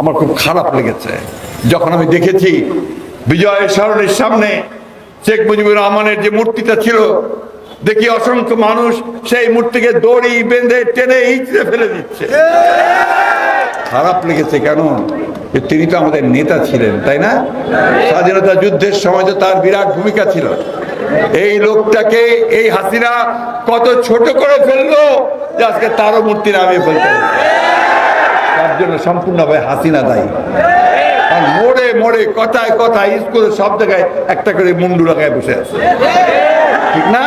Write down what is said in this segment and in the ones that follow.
আমার খুব খারাপ লেগেছে। যখন আমি দেখেছি বিজয় সরণের সামনে শেখ মুজিবুর রহমানের যে মূর্তিটা ছিল, দেখি অসংখ্য মানুষ সেই মূর্তিকে দড়ি বেঁধে টেনে ইঁচড়ে ফেলে দিচ্ছে। খারাপ লেগেছে কেন? তিনি তো আমাদের নেতা ছিলেন, তাই না? স্বাধীনতা যুদ্ধের সময় তো তার বিরাট ভূমিকা ছিল। এই লোকটাকে, এই হাসিনা কত ছোট করে ফেলল যে আজকে তারও মূর্তি নামিয়ে ফেলতে। তার জন্য সম্পূর্ণভাবে হাসিনা দায়ী। মোড়ে মোড়ে কথায় কথায় স্কুলে সব জায়গায় একটা করে মুন্ডু লাগায় বসে আছে। ঠিক না?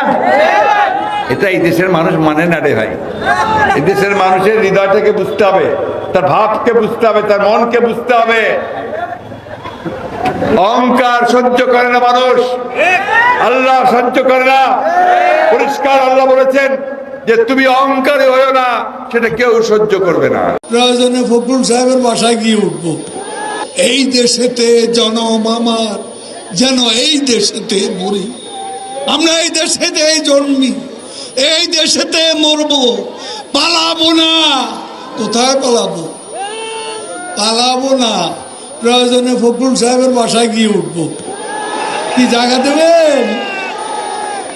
এটা এই দেশের মানুষ মানে না রে ভাই। এই দেশের মানুষের হৃদয়টাকে বুঝতে হবে, তার ভাবকে বুঝতে হবে, তার মনকে বুঝতে হবে। অহংকার সহ্য করে না মানুষ। আল্লাহ সহ্য করে না। পরিষ্কার আল্লাহ বলেছেন যে তুমি অহংকারে হয়েও না, সেটা কেউ সহ্য করবে না। প্রয়োজনে ফখরুল সাহেবের বাসায় গিয়ে উঠব। এই দেশেতে জনম আমার, যেন এই দেশেতে মরি। আমরা এই দেশেতে জন্মি, এই দেশেতে মরব। পালাবো না, কোথায় পালাবো? পালাবো না প্রয়োজনে ফখরুল সাহেবের বাসায় গিয়ে উঠব। কি জায়গা দেবেন?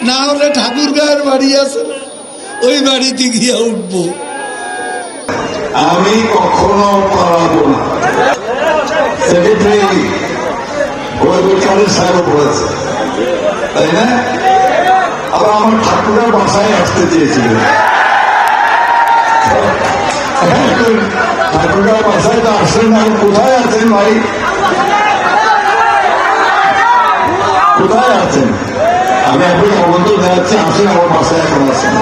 না হলে ঠাকুর গায়ের বাড়ি আছে না? ওই বাড়িতে গিয়ে উঠবো। আমি কখনো পালাবো তাই না? বাসায় আসতে হ্যাঁ, বাসায় তো না কোথায় আছেন ভাই? কোথায় আছেন? আমি দেখাচ্ছি আসেন আমার বাসায় এখন আছেন